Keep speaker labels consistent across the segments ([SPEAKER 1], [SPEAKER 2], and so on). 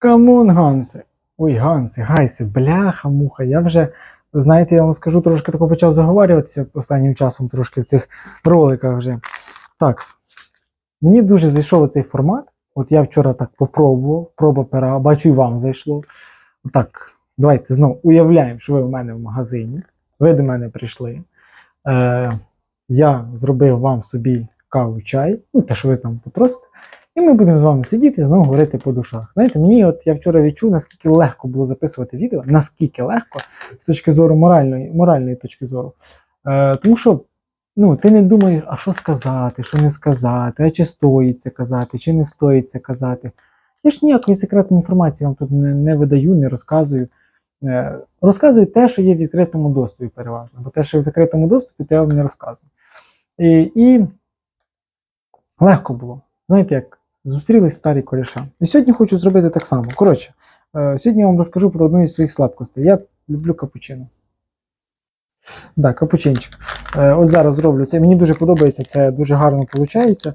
[SPEAKER 1] Камон, Ганси. Ой, Ганси, Гайси, бляха, муха. Я вже, знаєте, я вам скажу, трошки тако почав заговорюватися останнім часом, трошки в цих роликах вже. Так. Мені дуже зайшов цей формат. От я вчора так попробував, проба пера, бачу, і вам зайшло. Так, давайте знову уявляємо, що ви в мене в магазині. Ви до мене прийшли. Е, я зробив вам собі каву чай, ну те, що ви там попросите. І ми будемо з вами сидіти і знову говорити по душах. Знаєте, мені от я вчора відчув, наскільки легко було записувати відео, наскільки легко з точки зору моральної, моральної точки зору. Е, тому що ну, ти не думаєш, а що сказати, що не сказати, а чи стоїть це казати, чи не стоїть це казати. Я ж ніякої секретної інформації вам тут не, не видаю, не розказую. Е, розказую те, що є в відкритому доступі переважно, бо те, що в закритому доступі, то я вам не розказую. І, і легко було. Знаєте, як зустрілись старі коріша. І сьогодні хочу зробити так само. Коротше, е, сьогодні я вам розкажу про одну із своїх слабкостей. Я люблю капучино. Так, капучинчик. Е, ось зараз зроблю це. Мені дуже подобається, це дуже гарно виходить.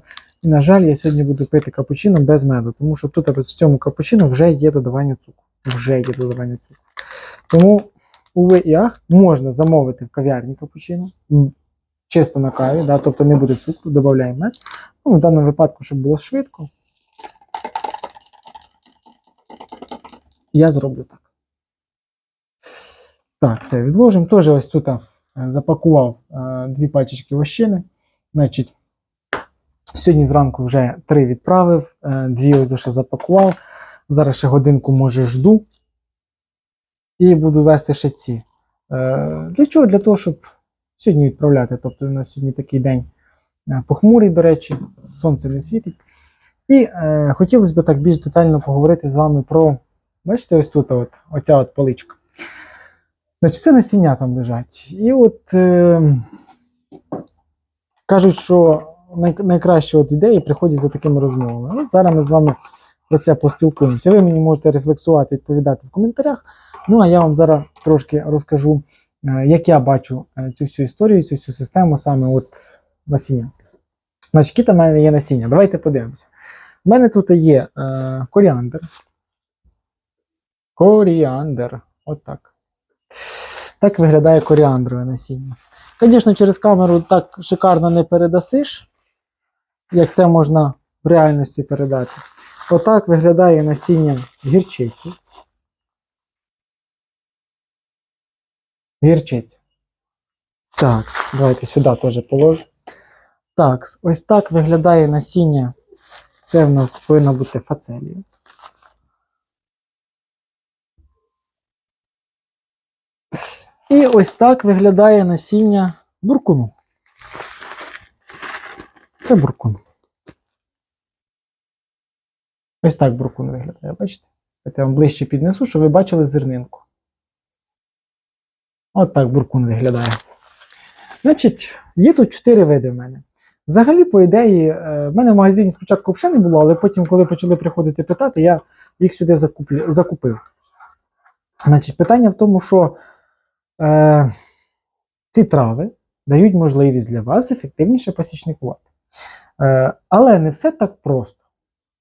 [SPEAKER 1] І, на жаль, я сьогодні буду пити капучино без меду, тому що тут в цьому капучино вже є додавання цукру. Вже є додавання цукру. Тому, уви і ах, можна замовити в кав'ярні капучино, чисто на каві, да, тобто не буде цукру, додаємо мед. Ну, в даному випадку, щоб було швидко. Я зроблю так. Так, все, відложимо. Теж ось тут е, запакував е, дві пачечки вощини. Значить, сьогодні зранку вже три відправив, е, дві ось душе запакував. Зараз ще годинку, може, жду. І буду вести ще ці. Для чого? Для того, щоб сьогодні відправляти. Тобто, у нас сьогодні такий день похмурий, до речі, сонце не світить. І е, хотілося б так більш детально поговорити з вами про. Бачите, ось тут от, оця от поличка. Значить, це насіння там лежать. І от е, кажуть, що най, найкращі от ідеї приходять за такими розмовами. От зараз ми з вами про це поспілкуємося. Ви мені можете рефлексувати, відповідати в коментарях. Ну а я вам зараз трошки розкажу, е, як я бачу е, цю всю історію, цю всю систему саме от насіння. Значить, які там мене є насіння. Давайте подивимося. У мене тут є е, коріандр. Коріандр. От так. Виглядає коріандрове насіння. Звісно, через камеру так шикарно не передасиш, як це можна в реальності передати. Отак виглядає насіння гірчиці. Гірчиця. Так, давайте сюди теж положу. Так, ось так виглядає насіння. Це в нас повинна бути фацелія. І ось так виглядає насіння буркуну. Це буркун. Ось так буркун виглядає, бачите? Я вам ближче піднесу, щоб ви бачили зернинку. От так буркун виглядає. Значить, є тут чотири види в мене. Взагалі, по ідеї, е, в мене в магазині спочатку взагалі не було, але потім, коли почали приходити питати, я їх сюди закуплю, закупив. Значить, питання в тому, що е, ці трави дають можливість для вас ефективніше пасічникувати. Е, але не все так просто.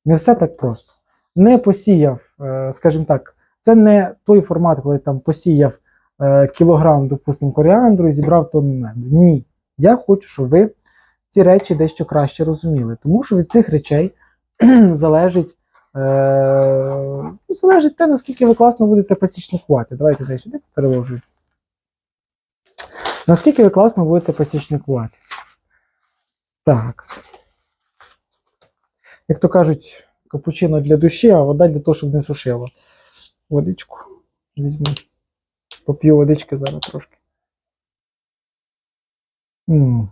[SPEAKER 1] Не все так просто. Не посіяв, е, скажімо так, це не той формат, коли там посіяв е, кілограм, допустимо, коріандру і зібрав тонну меду. Ні. Я хочу, щоб ви ці речі дещо краще розуміли. Тому що від цих речей залежить, е, залежить те, наскільки ви класно будете пасічникувати. Давайте дай сюди переложу. Наскільки ви класно будете пасічникувати? Так. Як то кажуть, капучино для душі, а вода для того, щоб не сушило. Водичку візьму. Поп'ю водички зараз трошки. М.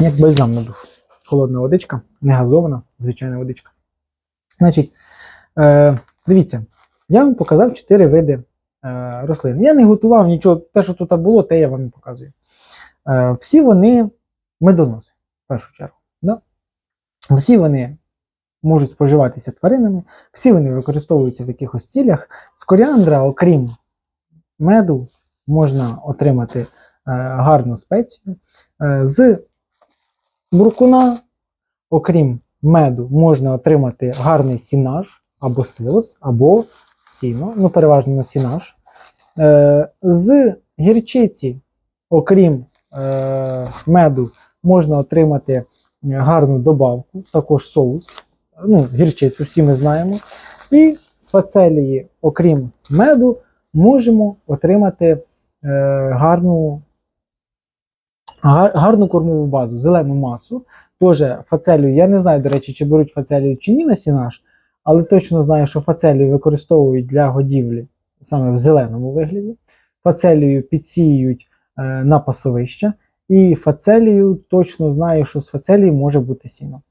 [SPEAKER 1] Як бальзам на душу. Холодна водичка, не газована, звичайна водичка. Значить, е, дивіться, я вам показав 4 види рослин. Я не готував нічого, те, що тут було, те я вам і показую. Е, всі вони медоноси, в першу чергу. Да? Всі вони можуть споживатися тваринами, всі вони використовуються в якихось цілях. З коріандра, окрім меду, можна отримати е, гарну спецію. Е, з буркуна, окрім меду, можна отримати гарний сінаж. або силос, або сіно, ну переважно на сінаж. Е, з гірчиці, окрім е, меду, можна отримати гарну добавку, також соус. Ну, гірчицю, всі ми знаємо. І з фацелії, окрім меду, можемо отримати е, гарну, гарну кормову базу, зелену масу. Тоже фацелію, я не знаю, до речі, чи беруть фацелію чи ні на сінаж, але точно знаю, що фацелію використовують для годівлі саме в зеленому вигляді. Фацелію підсіюють е, на пасовища, і фацелію точно знаю, що з фацелії може бути сіно.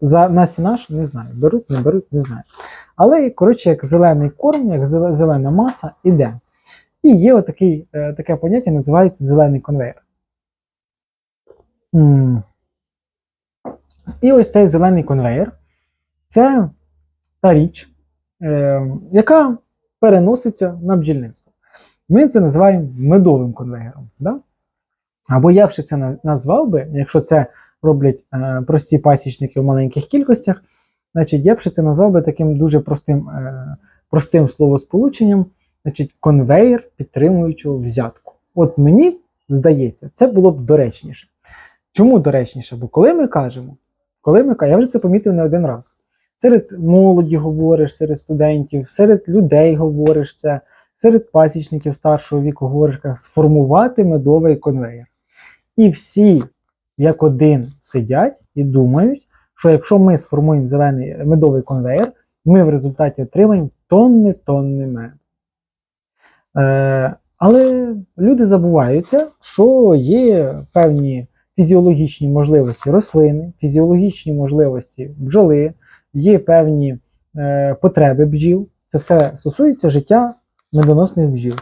[SPEAKER 1] За, на сінаж не знаю. Беруть, не беруть, не знаю. Але, коротше, як зелений корм, як зелена маса іде. І є отакий, е, таке поняття, називається зелений конвейер. І ось цей зелений конвейер це та річ, е, яка переноситься на бджільництво. Ми це називаємо медовим конвейером. Да? Або я б ще це назвав би, якщо це роблять е, прості пасічники в маленьких кількостях, значить я б ще це назвав би таким дуже простим, е, простим словосполученням, значить конвейер підтримуючого взятку. От мені здається, це було б доречніше. Чому доречніше? Бо коли ми кажемо, коли ми я вже це помітив не один раз. Серед молоді говориш, серед студентів, серед людей говориш це, серед пасічників старшого віку говориш, сформувати медовий конвейер. І всі, як один, сидять і думають, що якщо ми сформуємо зелений медовий конвейер, ми в результаті отримаємо тонни тонни меду. Е, але люди забуваються, що є певні фізіологічні можливості рослини, фізіологічні можливості бджоли, є певні е, потреби бджіл. Це все стосується життя медоносних бджіл.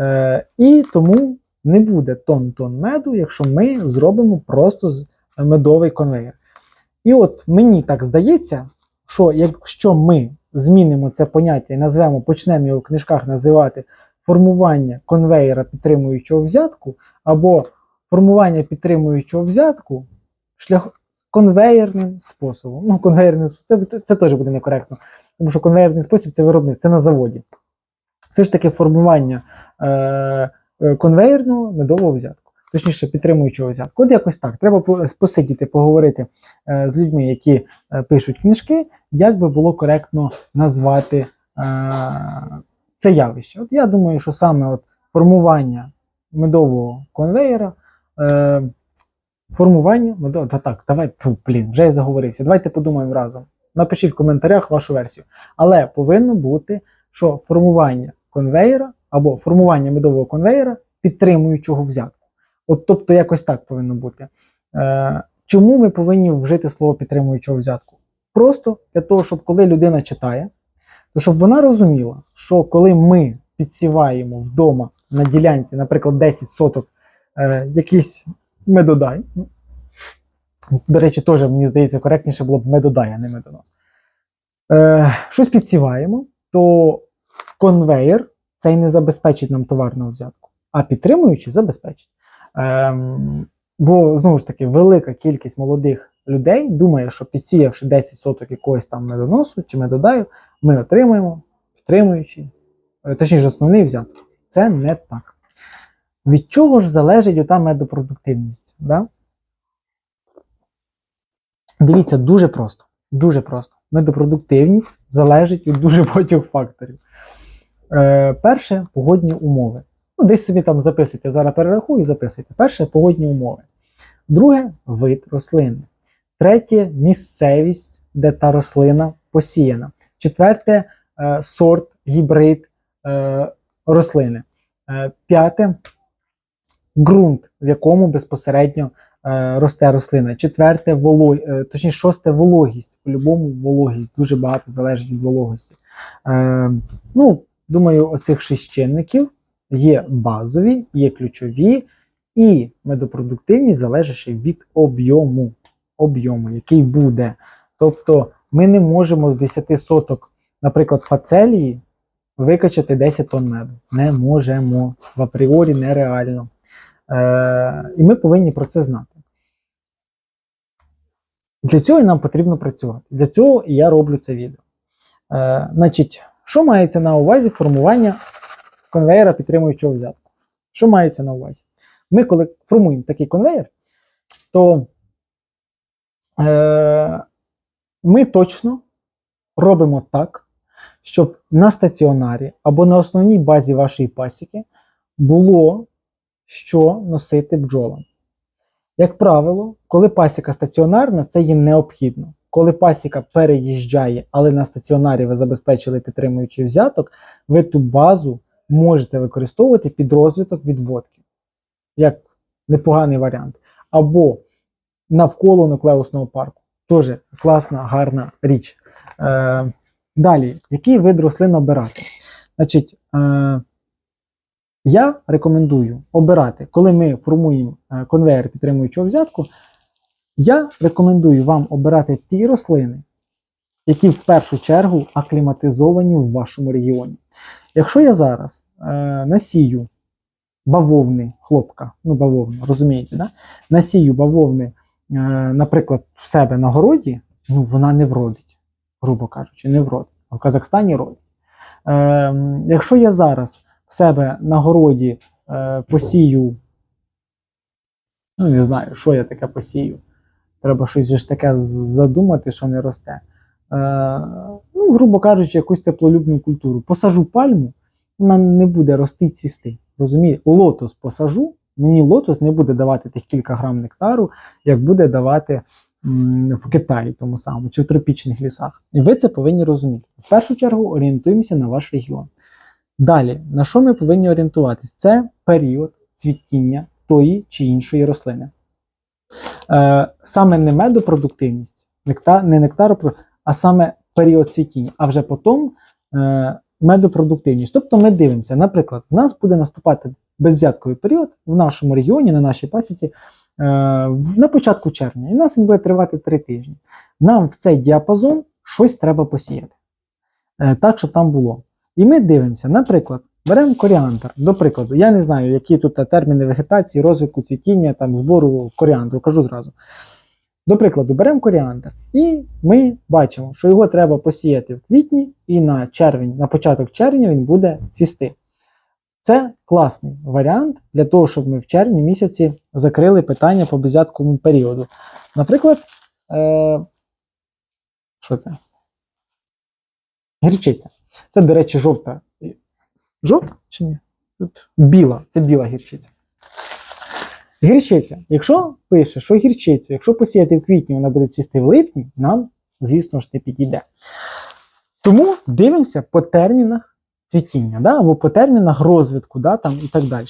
[SPEAKER 1] Е, і тому не буде тонн-тонн меду, якщо ми зробимо просто з- медовий конвейер. І от мені так здається, що якщо ми змінимо це поняття і назвемо, почнемо його в книжках називати формування конвейера підтримуючого взятку, або формування підтримуючого взятку шлях конвейерним способом. Ну, способом, це, це теж буде некоректно, тому що конвейерний спосіб це виробництво, це на заводі. Все ж таки формування е, е, конвейерного медового взятку, точніше підтримуючого взятку. От якось так. Треба посидіти, поговорити е, з людьми, які е, пишуть книжки, як би було коректно назвати е, це явище. От я думаю, що саме от формування медового конвейера. Е, Формування медового. Та так, давай, фу, блін, вже я заговорився. Давайте подумаємо разом. Напишіть в коментарях вашу версію. Але повинно бути, що формування конвейера або формування медового конвейера підтримуючого взятку. От тобто якось так повинно бути. Е, чому ми повинні вжити слово підтримуючого взятку? Просто для того, щоб коли людина читає, то щоб вона розуміла, що коли ми підсіваємо вдома на ділянці, наприклад, 10 соток е, якийсь медодай. До речі, теж мені здається, коректніше було б медодай, а не медонос. Е, щось підсіваємо, то конвейер цей не забезпечить нам товарного взятку, а підтримуючий забезпечить. Ем, бо, знову ж таки, велика кількість молодих людей думає, що підсіявши 10 соток якогось там медоносу чи медодаю, ми отримаємо підтримуючий, е, точніше, основний взяток. Це не так. Від чого ж залежить ота медопродуктивність? Да? Дивіться, дуже просто. Дуже просто. Медопродуктивність залежить від дуже багатьох факторів. Е, перше погодні умови. Ну, десь собі там записуйте. Зараз перерахую, і записуйте. Перше погодні умови. Друге вид рослини. Третє місцевість, де та рослина посіяна. Четверте е, сорт, гібрид е, рослини. Е, п'яте ґрунт, в якому безпосередньо е, росте рослина. Четверте воло, е, точніше, шосте вологість. По-любому вологість дуже багато залежить від вологості. Е, ну, думаю, оцих шість чинників є базові, є ключові, і медопродуктивність залежить від об'єму, об'єму, який буде. Тобто ми не можемо з 10 соток, наприклад, фацелії викачати 10 тонн меду. Не можемо. В апріорі нереально. Е, і ми повинні про це знати. Для цього нам потрібно працювати. Для цього я роблю це відео. Е, значить, що мається на увазі формування конвейера підтримуючого взятку? Що мається на увазі? Ми, коли формуємо такий конвейер, то е, ми точно робимо так, щоб на стаціонарі або на основній базі вашої пасіки було що носити бджолам. Як правило, коли пасіка стаціонарна, це є необхідно. Коли пасіка переїжджає, але на стаціонарі ви забезпечили підтримуючий взяток, ви ту базу можете використовувати під розвиток відводки. Як непоганий варіант. Або навколо нуклеусного парку. Теж класна, гарна річ. Е, далі, який вид рослин обирати? Значить, е, я рекомендую обирати, коли ми формуємо е, конвейер підтримуючого взятку, я рекомендую вам обирати ті рослини, які в першу чергу акліматизовані в вашому регіоні. Якщо я зараз е, насію бавовни хлопка, ну бавовни, розумієте, да? насію бавовни, е, наприклад, в себе на городі, ну вона не вродить, грубо кажучи, не вродить. А в Казахстані родить. Е, якщо я зараз в себе на городі е, посію, ну не знаю, що я таке посію. Треба щось ж таке задумати, що не росте. Е, ну, грубо кажучи, якусь теплолюбну культуру. Посажу пальму, вона не буде рости і цвісти. Розумієте? Лотос посажу, мені лотос не буде давати тих кілька грам нектару, як буде давати в Китаї тому самому, чи в тропічних лісах. І ви це повинні розуміти. В першу чергу орієнтуємося на ваш регіон. Далі, на що ми повинні орієнтуватись? Це період цвітіння тої чи іншої рослини. Е, саме не медопродуктивність, нектар, не нектару, а саме період цвітіння, а вже потім е, медопродуктивність. Тобто ми дивимося, наприклад, в нас буде наступати безвзятковий період в нашому регіоні, на нашій пасіці, на початку червня. І в нас він буде тривати 3 тижні. Нам в цей діапазон щось треба посіяти. Е, так, щоб там було. І ми дивимося, наприклад, беремо коріандр, до прикладу, я не знаю, які тут терміни вегетації, розвитку цвітіння, там, збору коріандру, кажу зразу. До прикладу, беремо коріандр, і ми бачимо, що його треба посіяти в квітні, і на червень, на початок червня він буде цвісти. Це класний варіант для того, щоб ми в червні місяці закрили питання по безвятковому періоду. Наприклад, е... що це? Гірчиця. Це, до речі, жовта. Жовта чи ні? Біла, це біла гірчиця. Гірчиця. Якщо пише, що гірчицю, якщо посіяти в квітні, вона буде цвісти в липні, нам, звісно ж, не підійде. Тому дивимося по термінах цвітіння, да, або по термінах розвитку, да, там, і так далі.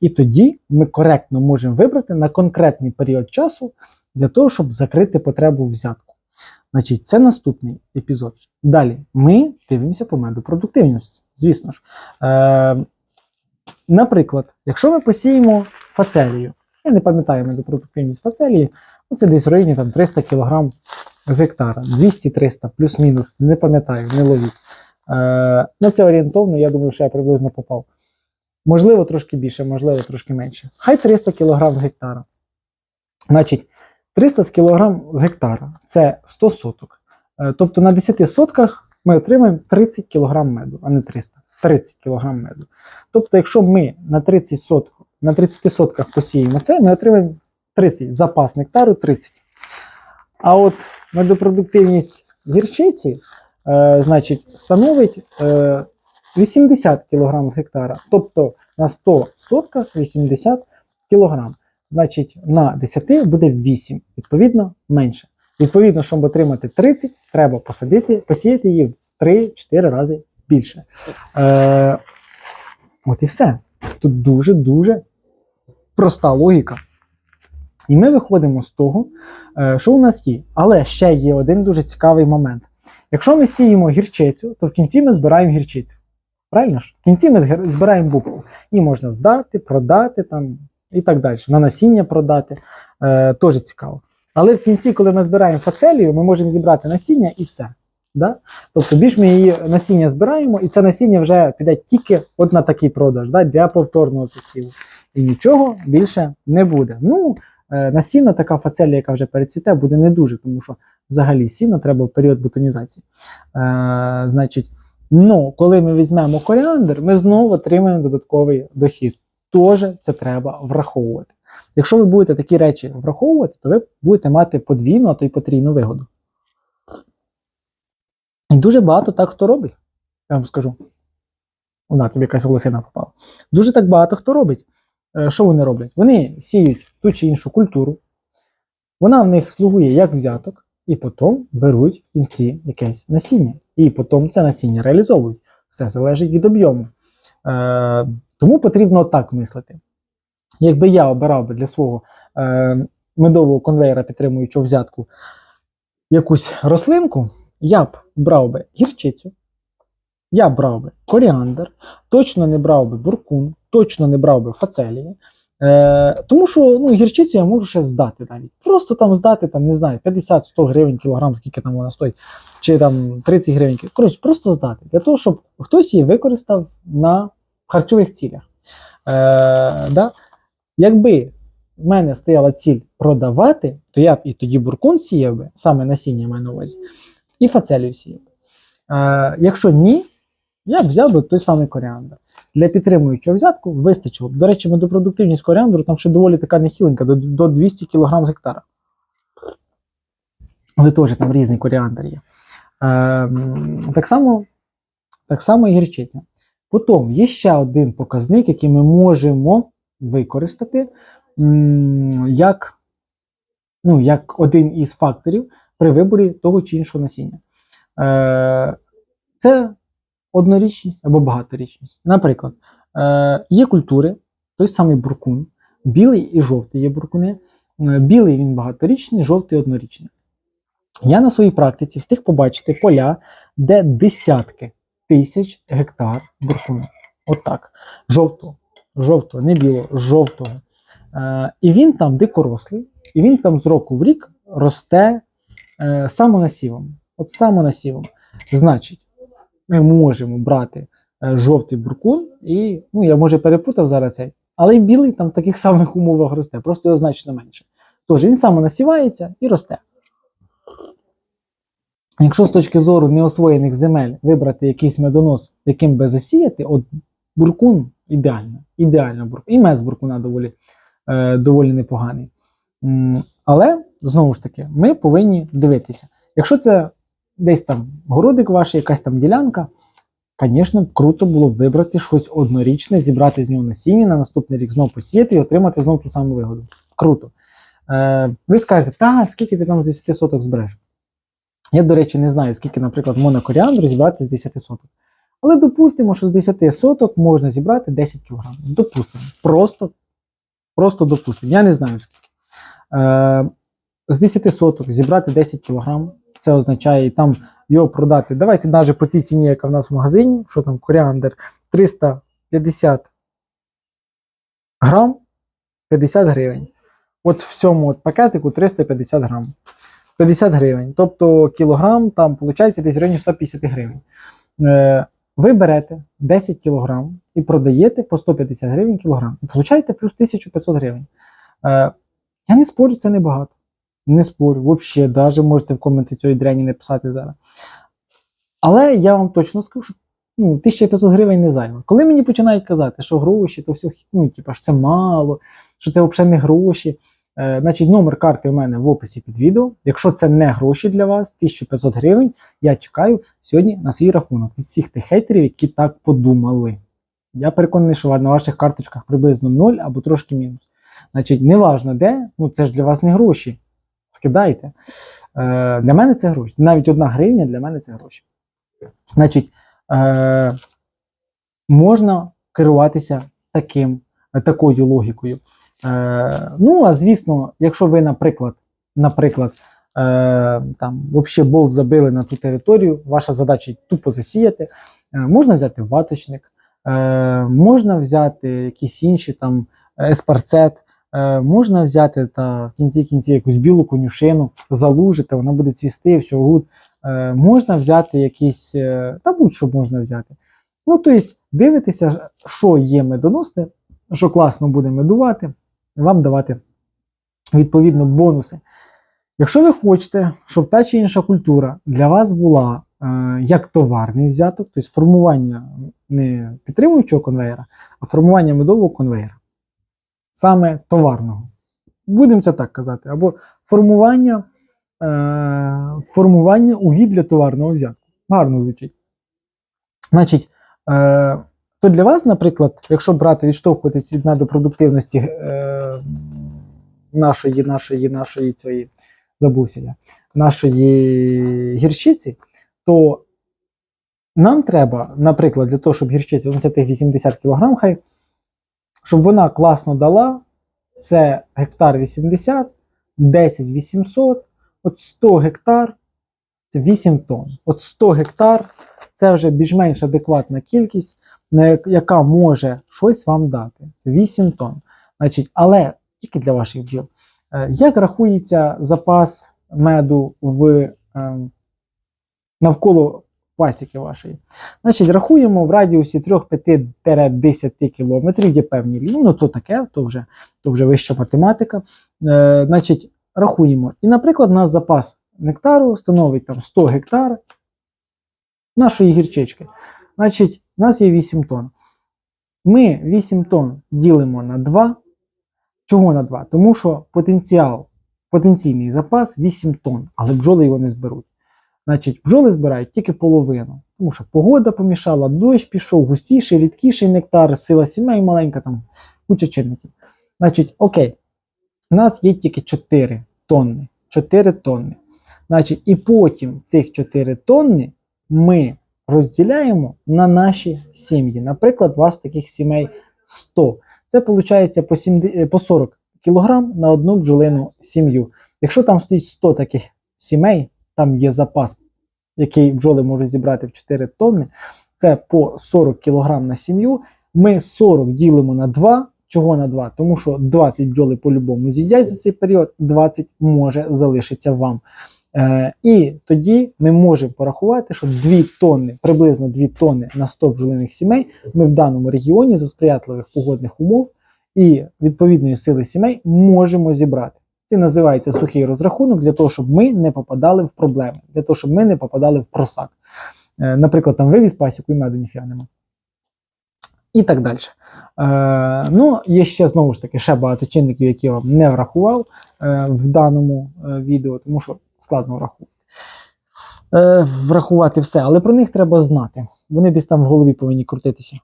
[SPEAKER 1] І тоді ми коректно можемо вибрати на конкретний період часу для того, щоб закрити потребу взятку. Значить, це наступний епізод. Далі ми дивимося по медопродуктивності, звісно ж. Е, наприклад, якщо ми посіємо фацелію, я не пам'ятаю медопродуктивність фацелії, ну це десь в районі там, 300 кг з гектара, 200-300, плюс-мінус, не пам'ятаю, не ловіть. Е, ну це орієнтовно, я думаю, що я приблизно попав. Можливо, трошки більше, можливо, трошки менше. Хай 300 кг з гектара. Значить, 300 з кг з гектара це 100 соток. Е, Тобто на 10 сотках ми отримаємо 30 кг меду, а не 300. 30 кг меду. Тобто, якщо ми на 30 соток, на 30 сотках посіємо це, ми отримаємо 30, запас нектару 30. А от медопродуктивність гірчиці, е, значить, становить е, 80 кг з гектара. Тобто на 100 сотках 80 кг. Значить, на 10 буде 8, відповідно, менше. Відповідно, щоб отримати 30, треба посадити, посіяти її в 3-4 рази більше. Е, от і все. Тут дуже-дуже проста логіка. І ми виходимо з того, е, що у нас є. Але ще є один дуже цікавий момент. Якщо ми сіємо гірчицю, то в кінці ми збираємо гірчицю. Правильно ж? В кінці ми збираємо букву. Її можна здати, продати там, і так далі. На насіння продати. Е, теж цікаво. Але в кінці, коли ми збираємо фацелію, ми можемо зібрати насіння і все. Да? Тобто більш ми її насіння збираємо, і це насіння вже піде тільки от на такий продаж да? для повторного засіву. І нічого більше не буде. Ну, Е, така фацелія, яка вже перецвіте, буде не дуже, тому що взагалі сіно треба в період бутонізації. Е, значить, ну, коли ми візьмемо коріандр, ми знову отримаємо додатковий дохід. Тож це треба враховувати. Якщо ви будете такі речі враховувати, то ви будете мати подвійну, а то й потрійну вигоду. І дуже багато так хто робить, я вам скажу. Вона тобі якась волосина попала. Дуже так багато хто робить. Е, Що вони роблять? Вони сіють ту чи іншу культуру, вона в них слугує як взяток, і потім беруть в кінці якесь насіння. І потім це насіння реалізовують. Все залежить від об'єму. Е, тому потрібно так мислити. Якби я обирав би для свого е, медового конвейера, підтримуючого взятку, якусь рослинку, я б брав би гірчицю, я брав би коріандр, точно не брав би буркун, точно не брав би фацелії. Е, тому що ну, гірчицю я можу ще здати навіть. Просто там здати, там, не знаю, 50-100 гривень кілограм, скільки там вона стоїть, чи там 30 гривень. Коротше, просто здати. Для того, щоб хтось її використав на харчових цілях. Е, да? Якби в мене стояла ціль продавати, то я б і тоді буркун сіяв би, саме насіння маю на увазі, і фацелію сіяв. би. Е, якщо ні, я б взяв би той самий коріандр. Для підтримуючого взятку вистачило. До речі, медопродуктивність коріандру там ще доволі така нехиленька, до, до 200 кг з гектара. Але теж там різний коріандр є. Е, так, само, так само і гірчиця. Потім є ще один показник, який ми можемо використати як, ну, як один із факторів при виборі того чи іншого насіння. Е, це однорічність або багаторічність. Наприклад, е, є культури, той самий буркун, білий і жовтий є буркуни. Е, Білий він багаторічний, жовтий однорічний. Я на своїй практиці встиг побачити поля, де десятки тисяч гектар буркуну. От так. Жовтого, жовтого, не білого, жовтого. Е, і він там дикорослий, і він там з року в рік росте е, самонасівом. От самонасівом. Значить, ми можемо брати е, жовтий буркун, і ну, я може перепутав зараз цей, але й білий там в таких самих умовах росте, просто його значно менше. Тож він самонасівається і росте. Якщо з точки зору неосвоєних земель вибрати якийсь медонос, яким би засіяти, от буркун ідеально. Ідеально буркун. І мез буркуна доволі, е, доволі непоганий. Але, знову ж таки, ми повинні дивитися. Якщо це десь там городик ваш, якась там ділянка, звісно, круто було вибрати щось однорічне, зібрати з нього насіння, на наступний рік знову посіяти і отримати знову ту саму вигоду. Круто. Е, ви скажете, та скільки ти там з 10 соток збереш? Я, до речі, не знаю, скільки, наприклад, монокоріандру зібрати з 10 соток. Але допустимо, що з 10 соток можна зібрати 10 кг. Допустимо. Просто, просто допустимо. Я не знаю скільки. Е, з 10 соток зібрати 10 кг. Це означає і там його продати. Давайте навіть по цій ціні, яка в нас в магазині, що там коріандр 350 грам 50 гривень. От в цьому от пакетику 350 грам. 50 гривень. Тобто кілограм там виходить десь в районі 150 гривень. Е, ви берете 10 кілограм і продаєте по 150 гривень кілограм. І получаєте плюс 1500 гривень. Е, я не спорю, це небагато. Не спорю, взагалі, навіть можете в коменти цієї дряні не писати зараз. Але я вам точно скажу, що ну, 1500 гривень не займе. Коли мені починають казати, що гроші, то все, ну, типа, ж це мало, що це взагалі не гроші. Е, значить, номер карти у мене в описі під відео. Якщо це не гроші для вас, 1500 гривень, я чекаю сьогодні на свій рахунок від всіх тих хейтерів, які так подумали. Я переконаний, що на ваших карточках приблизно 0 або трошки мінус. Значить, неважно де, ну це ж для вас не гроші. Скидайте. Е, для мене це гроші. Навіть одна гривня для мене це гроші. Значить, е, можна керуватися таким, такою логікою. Е, ну, а звісно, якщо ви, наприклад, наприклад, е, там взагалі болт забили на ту територію, ваша задача тупо засіяти, е, можна взяти ваточник, е, можна взяти якісь інші там еспарцет, е, можна взяти та в кінці кінці якусь білу конюшину, залужити, вона буде цвісти, все гуд. Е, можна взяти якісь, е, та будь-що можна взяти. Ну, тобто, дивитися, що є медоносне, що класно буде медувати, вам давати відповідно бонуси. Якщо ви хочете, щоб та чи інша культура для вас була е, як товарний взяток, тобто формування не підтримуючого конвейера, а формування медового конвейера, саме товарного. Будемо це так казати, або формування, е, формування угідь для товарного взятку. Гарно звучить. Значить, е, то для вас, наприклад, якщо брати відштовхуватись від медопродуктивності е, нашої, нашої, нашої цієї, забувся я, нашої гірчиці, то нам треба, наприклад, для того, щоб гірчиця, ну це тих 80 кг, хай, щоб вона класно дала, це гектар 80, 10 800, от 100 гектар це 8 тонн. От 100 гектар це вже більш-менш адекватна кількість, яка може щось вам дати. Це 8 тонн. Значить, але тільки для ваших бджіл. Е, Як рахується запас меду в, ем, навколо пасіки вашої? Значить, рахуємо в радіусі 3-5-10 кілометрів, є певні лінії, ну то таке, то вже, то вже вища математика. Е, значить, рахуємо. І, наприклад, у нас запас нектару становить там 100 гектар нашої гірчички. Значить, у нас є 8 тонн. Ми 8 тонн ділимо на 2. Чого на 2? Тому що потенціал, потенційний запас 8 тонн, але бджоли його не зберуть. Значить, бджоли збирають тільки половину, тому що погода помішала, дощ пішов, густіший, рідкіший нектар, сила сімей маленька, там куча чинників. Значить, окей, у нас є тільки 4 тонни. 4 тонни. Значить, і потім цих 4 тонни ми розділяємо на наші сім'ї. Наприклад, у вас таких сімей 100. Це виходить по, 70, по 40 кг на одну бджолину сім'ю. Якщо там стоїть 100 таких сімей, там є запас, який бджоли можуть зібрати в 4 тонни, це по 40 кг на сім'ю. Ми 40 ділимо на 2. Чого на 2? Тому що 20 бджоли по-любому з'їдять за цей період, 20 може залишиться вам. Е, і тоді ми можемо порахувати, що 2 тонни, приблизно 2 тонни на 100 бджолиних сімей ми в даному регіоні за сприятливих погодних умов і відповідної сили сімей можемо зібрати. Це називається сухий розрахунок для того, щоб ми не попадали в проблеми, для того, щоб ми не попадали в просак. Е, наприклад, там вивіз пасіку і меду ніфіга нема. І так далі. Е, ну, є ще знову ж таки ще багато чинників, які я вам не врахував е, в даному е, відео, тому що складно врахувати. Е, врахувати все, але про них треба знати. Вони десь там в голові повинні крутитися.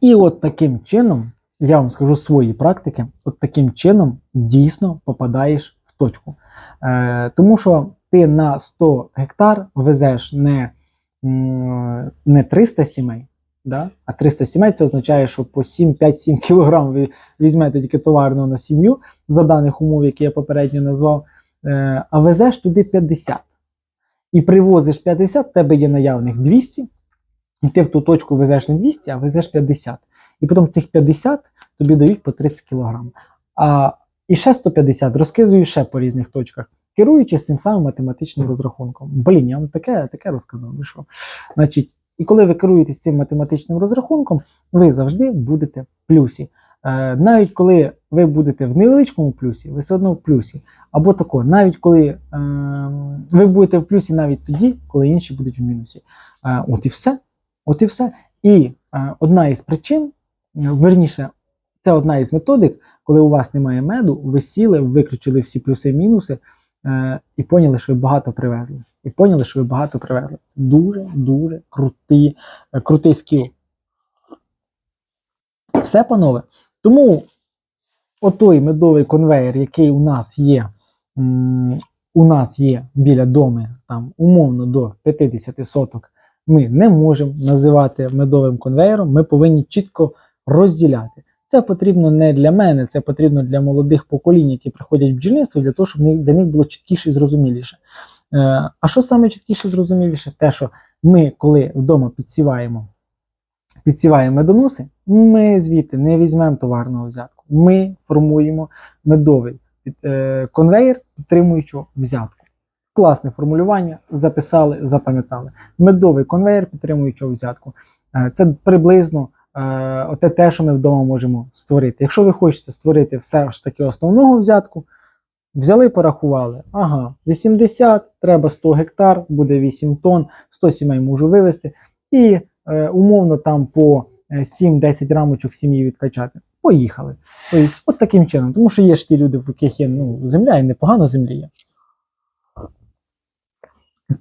[SPEAKER 1] І от таким чином, я вам скажу свої практики, от таким чином дійсно попадаєш в точку. Е, тому що ти на 100 гектар везеш не, не 300 сімей, да? а 300 сімей це означає, що по 7-5-7 кг ви візьмете тільки товарного на сім'ю за даних умов, які я попередньо назвав, е, а везеш туди 50. І привозиш 50, в тебе є наявних 200, і ти в ту точку везеш не 200, а везеш 50. І потім цих 50 тобі дають по 30 кг. А і ще 150 розкидуєш ще по різних точках, керуючись цим самим математичним розрахунком. Блін, я вам таке, таке розказав. Ви що? Значить, і коли ви керуєтесь цим математичним розрахунком, ви завжди будете в плюсі. Е, навіть коли ви будете в невеличкому плюсі, ви все одно в плюсі. Або тако, навіть коли е, ви будете в плюсі навіть тоді, коли інші будуть в мінусі. Е, от і все. От і все. І е, одна із причин, верніше, це одна із методик, коли у вас немає меду, ви сіли, виключили всі плюси і мінуси е, і поняли, що ви багато привезли. І поняли, що ви багато привезли. Дуже, дуже крутий, е, крутий скіл. Все, панове. Тому отой медовий конвейер, який у нас є, м, у нас є біля доми, там умовно до 50 соток, ми не можемо називати медовим конвейером, ми повинні чітко розділяти. Це потрібно не для мене, це потрібно для молодих поколінь, які приходять в бджільництво, для того, щоб для них було чіткіше і зрозуміліше. Е, а що саме чіткіше і зрозуміліше? Те, що ми, коли вдома підсіваємо, підсіваємо медоноси, ми звідти не візьмемо товарного взятку. Ми формуємо медовий е, конвейер, підтримуючого взятку. Класне формулювання, записали, запам'ятали. Медовий конвейер, підтримуючого взятку. Е, Це приблизно оте те, що ми вдома можемо створити. Якщо ви хочете створити все ж таки основного взятку, взяли, порахували. Ага, 80, треба 100 гектар, буде 8 тонн, 100 сімей можу вивезти. І е, умовно там по е, 7-10 рамочок сім'ї відкачати. Поїхали. Тобто, от таким чином. Тому що є ж ті люди, в яких є ну, земля, і непогано землі є.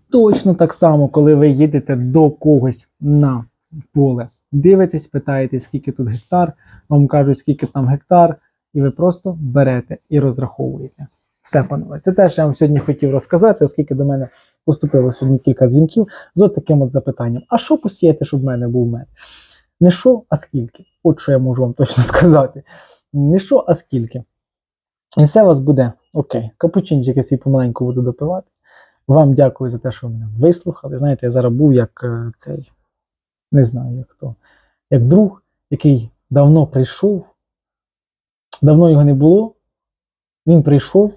[SPEAKER 1] Точно так само, коли ви їдете до когось на поле, дивитесь, питаєте, скільки тут гектар, вам кажуть, скільки там гектар, і ви просто берете і розраховуєте. Все, панове. Це те, що я вам сьогодні хотів розказати, оскільки до мене поступило сьогодні кілька дзвінків з таким от запитанням: а що посіяти, щоб в мене був мед? Не що, а скільки? От що я можу вам точно сказати. Не що, а скільки. І все у вас буде окей. Капучинчик свій помаленьку буду допивати. Вам дякую за те, що ви мене вислухали. Знаєте, я зараз був як е, цей, не знаю як хто, як друг, який давно прийшов, давно його не було. Він прийшов,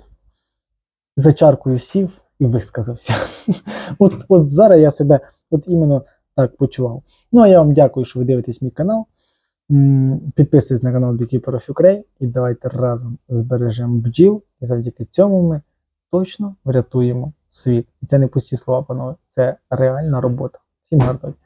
[SPEAKER 1] за чаркою сів і висказався. От, от зараз я себе от іменно так почував. Ну а я вам дякую, що ви дивитесь мій канал. Підписуйтесь на канал Beekeeper of Ukraine і давайте разом збережемо бджіл. І завдяки цьому ми точно врятуємо світ. І це не пусті слова, панове, це реальна робота. Всім гарного дня.